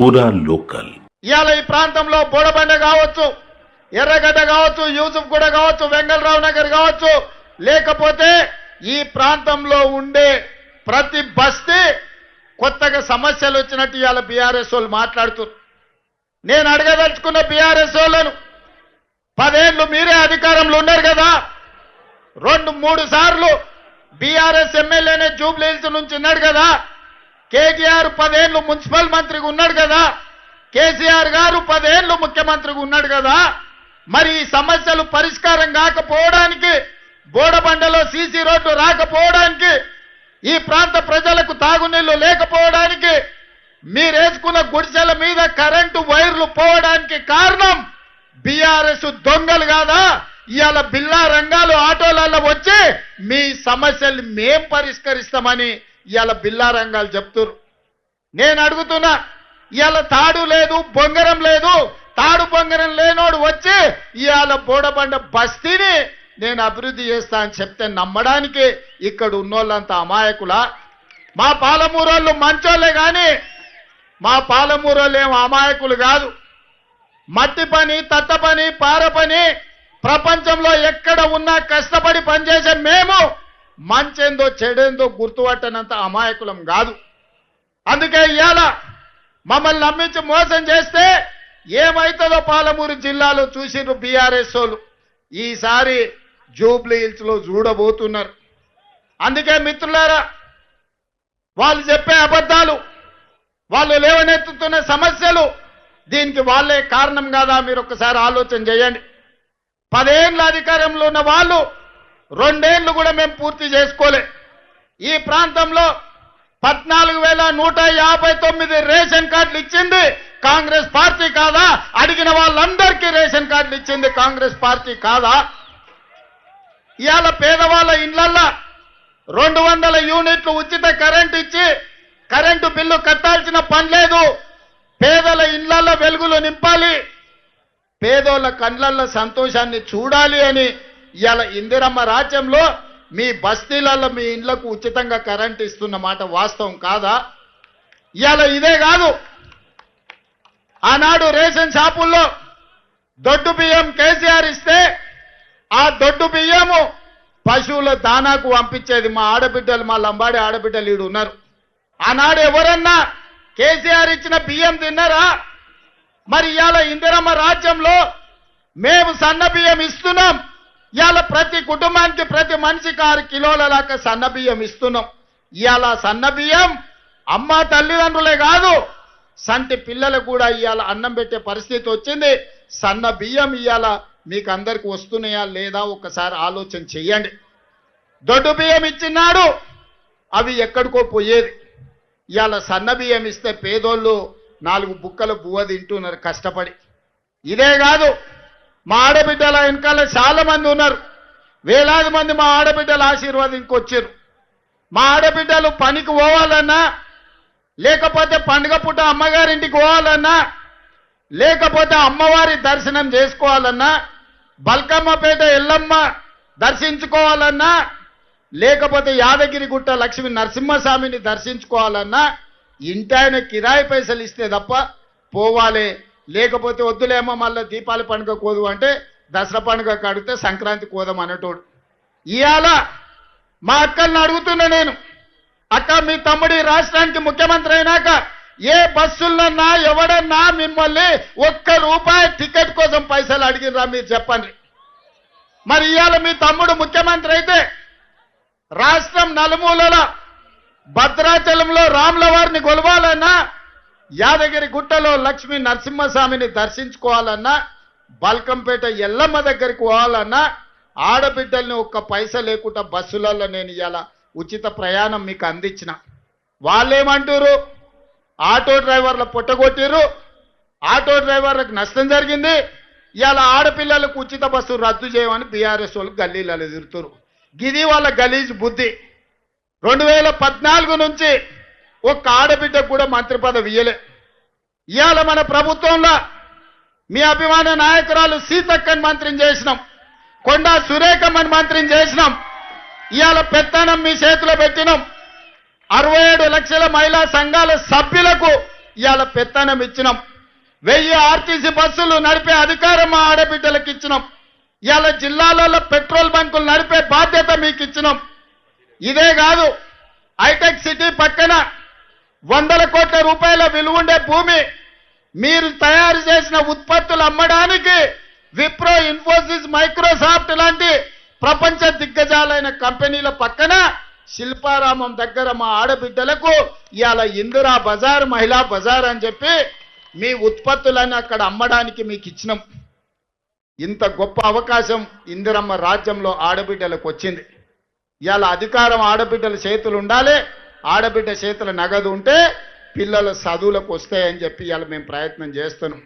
పూరా లోకల్. ఇవాళ ఈ ప్రాంతంలో బోడబండ కావచ్చు ఎర్రగడ్డ కావచ్చు యూసుఫ్ కూడా కావచ్చు వెంగళరావు నగర్ కావచ్చు లేకపోతే ఈ ప్రాంతంలో ఉండే ప్రతి బస్తీ కొత్తగా సమస్యలు వచ్చినట్టు ఇవాళ బీఆర్ఎస్ వాళ్ళు మాట్లాడుతున్నారు. నేను అడగదలుచుకున్న బీఆర్ఎస్ వాళ్ళను పదేళ్ళు మీరే అధికారంలో ఉన్నారు కదా రెండు మూడు సార్లు బీఆర్ఎస్ ఎమ్మెల్యేనే జూబ్లీహిల్స్ నుంచి ఉన్నాడు కదా కేటీఆర్ పదేళ్ళు మున్సిపల్ మంత్రిగా ఉన్నాడు కదా. కేసీఆర్ గారు పదేళ్ళు ముఖ్యమంత్రిగా ఉన్నాడు కదా. మరి ఈ సమస్యలు పరిష్కారం కాకపోవడానికి బోడబండలో సీసీ రోడ్డు రాకపోవడానికి ఈ ప్రాంత ప్రజలకు తాగునీళ్ళు లేకపోవడానికి మీరేసుకున్న గుడిసెల మీద కరెంటు వైర్లు పోవడానికి కారణం బీఆర్ఎస్ దొంగలు కాదా? ఇవాళ బిల్లా రంగాలు ఆటోలలో వచ్చి మీ సమస్యలు మేం పరిష్కరిస్తామని ఇవాళ బిల్లా రంగాలు చెప్తున్నారు నేను అడుగుతున్నా ఇవాళ తాడు లేదు బొంగరం లేదు. తాడు బొంగరం లేనోడు వచ్చి ఇవాళ బోడబండ బస్తీని నేను అభివృద్ధి చేస్తా అని చెప్తే నమ్మడానికి ఇక్కడ ఉన్నోళ్ళంతా అమాయకులా? మా పాలమూరోళ్ళు మంచోళ్ళే కానీ మా పాలమూరోళ్ళు ఏం అమాయకులు కాదు. మట్టి పని తట్ట పని పార పని ప్రపంచంలో ఎక్కడ ఉన్నా కష్టపడి పనిచేసే మేము మంచేందో చెడేందో గుర్తుపట్టనంత అమాయకులం కాదు. అందుకే ఇవాళ మమ్మల్ని నమ్మించి మోసం చేస్తే ఏమైతుందో పాలమూరు జిల్లాలో చూసిన బీఆర్ఎస్ వాళ్ళు. ఈసారి జూబ్లీ హిల్స్లో చూడబోతున్నారు. అందుకే మిత్రులారా వాళ్ళు చెప్పే అబద్ధాలు వాళ్ళు లేవనెత్తుతున్న సమస్యలు దీనికి వాళ్ళే కారణం కాదా? మీరు ఒకసారి ఆలోచన చేయండి. పదేళ్ళ అధికారంలో ఉన్న వాళ్ళు రెండేళ్ళు కూడా మేము పూర్తి చేసుకోలే. ఈ ప్రాంతంలో పద్నాలుగు వేల నూట యాభై తొమ్మిది రేషన్ కార్డులు ఇచ్చింది కాంగ్రెస్ పార్టీ కాదా? అడిగిన వాళ్ళందరికీ రేషన్ కార్డులు ఇచ్చింది కాంగ్రెస్ పార్టీ కాదా? ఇవాళ పేదవాళ్ళ ఇండ్లల్లో రెండు వందల యూనిట్లు ఉచిత కరెంట్ ఇచ్చి కరెంటు బిల్లు కట్టాల్సిన పని లేదు. పేదల ఇండ్లల్లో వెలుగులు నింపాలి. పేదోళ్ళ కండ్లల్లో సంతోషాన్ని చూడాలి అని ఇవాళ ఇందిరమ్మ రాజ్యంలో మీ బస్తీలలో మీ ఇండ్లకు ఉచితంగా కరెంట్ ఇస్తున్న మాట వాస్తవం కాదా? ఇవాళ ఇదే కాదు. ఆనాడు రేషన్ షాపుల్లో దొడ్డు బియ్యం కేసీఆర్ ఇస్తే ఆ దొడ్డు బియ్యము పశువుల దానాకు పంపించేది మా ఆడబిడ్డలు మా లంబాడి ఆడబిడ్డలు ఈడు ఉన్నారు. ఆనాడు ఎవరన్నా కేసీఆర్ ఇచ్చిన బియ్యం తిన్నారా? మరి ఇవాళ ఇందిరమ్మ రాజ్యంలో మేము సన్న బియ్యం ఇస్తున్నాం. ఇవాళ ప్రతి కుటుంబానికి ప్రతి మనిషికి ఆరు కిలోల లాగా సన్న బియ్యం ఇస్తున్నాం. ఇవాళ సన్న బియ్యం అమ్మ తల్లిదండ్రులే కాదు సంటి పిల్లలకు కూడా ఇవాళ అన్నం పెట్టే పరిస్థితి వచ్చింది. సన్న బియ్యం ఇవాళ మీకు అందరికి వస్తున్నాయా లేదా ఒకసారి ఆలోచన చెయ్యండి. దొడ్డు బియ్యం ఇచ్చినాడు అవి ఎక్కడికో పోయేది. ఇవాళ సన్న బియ్యం ఇస్తే పేదోళ్ళు నాలుగు బుక్కల బువ్వ తింటున్నారు కష్టపడి. ఇదే కాదు మా ఆడబిడ్డల వెనకాల చాలా మంది ఉన్నారు. వేలాది మంది మా ఆడబిడ్డల ఆశీర్వాదంకి వచ్చారు మా ఆడబిడ్డలు పనికి పోవాలన్నా లేకపోతే పండుగ పూట అమ్మగారింటికి పోవాలన్నా లేకపోతే అమ్మవారి దర్శనం చేసుకోవాలన్నా బల్కమ్మపేట ఎల్లమ్మ దర్శించుకోవాలన్నా లేకపోతే యాదగిరిగుట్ట లక్ష్మీ నరసింహస్వామిని దర్శించుకోవాలన్నా ఇంటాయన కిరాయి పైసలు ఇస్తే తప్ప పోవాలి లేకపోతే వద్దులేమో మళ్ళీ దీపావళి పండుగ కోదు అంటే దసరా పండుగ కడిగితే సంక్రాంతి కోదాం అనేటోడు. ఇవాళ మా అక్కల్ని అడుగుతున్నా నేను. అక్క మీ తమ్ముడి రాష్ట్రానికి ముఖ్యమంత్రి అయినాక ఏ బస్సులన్నా ఎవడన్నా మిమ్మల్ని ఒక్క రూపాయి టికెట్ కోసం పైసలు అడిగినరా మీరు చెప్పండి. మరి ఇవాళ మీ తమ్ముడు ముఖ్యమంత్రి అయితే రాష్ట్రం నలుమూలల భద్రాచలంలో రాముల వారిని కొలవాలన్నా యాదగిరి గుట్టలో లక్ష్మీ నరసింహస్వామిని దర్శించుకోవాలన్నా బల్కంపేట ఎల్లమ్మ దగ్గరికి పోవాలన్నా ఆడబిడ్డల్ని ఒక్క పైస లేకుండా బస్సులలో నేను ఇలా ఉచిత ప్రయాణం మీకు అందించిన. వాళ్ళేమంటారు ఆటో డ్రైవర్ల పుట్టగొట్టిరు ఆటో డ్రైవర్లకు నష్టం జరిగింది? ఇవాళ ఆడపిల్లలకు ఉచిత బస్సు రద్దు చేయమని బీఆర్ఎస్ వాళ్ళు గల్లీలలో ఎదురుతారు గిది వాళ్ళ గలీజ్ బుద్ధి. రెండు వేల పద్నాలుగు నుంచి ఒక్క ఆడబిడ్డకు కూడా మంత్రి పదవి ఇయ్యలే. ఇవాళ మన ప్రభుత్వంలో మీ అభిమాన నాయకురాలు సీతక్కని మంత్రిని చేసినాం. కొండా సురేఖమ్మని మంత్రిని చేసినాం. ఇవాళ పెత్తనం మీ చేతిలో పెట్టినాం. అరవై ఏడు లక్షల మహిళా సంఘాల సభ్యులకు ఇవాళ పెత్తనం ఇచ్చినాం. వెయ్యి ఆర్టీసీ బస్సులు నడిపే అధికారం మా ఆడబిడ్డలకు ఇచ్చినాం. ఇవాళ జిల్లాలలో పెట్రోల్ బంకులు నడిపే బాధ్యత మీకు ఇచ్చినాం ఇదే కాదు హైటెక్ సిటీ పక్కన వందల కోట్ల రూపాయల విలువుండే భూమి మీరు తయారు చేసిన ఉత్పత్తులు అమ్మడానికి విప్రో ఇన్ఫోసిస్ మైక్రోసాఫ్ట్ లాంటి ప్రపంచ దిగ్గజాలైన కంపెనీల పక్కన శిల్పారామం దగ్గర మా ఆడబిడ్డలకు ఇవాళ ఇందిరా బజార్ మహిళా బజార్ అని చెప్పి మీ ఉత్పత్తులను అక్కడ అమ్మడానికి మీకు ఇచ్చినాం. ఇంత గొప్ప అవకాశం ఇందిరమ్మ రాజ్యంలో ఆడబిడ్డలకు వచ్చింది. ఇవాళ అధికారం ఆడబిడ్డల చేతులు ఉండాలి. ఆడబిడ్డ చేతుల నగదు ఉంటే పిల్లల చదువులకు వస్తాయని చెప్పి ఇవాళ మేము ప్రయత్నం చేస్తున్నాం.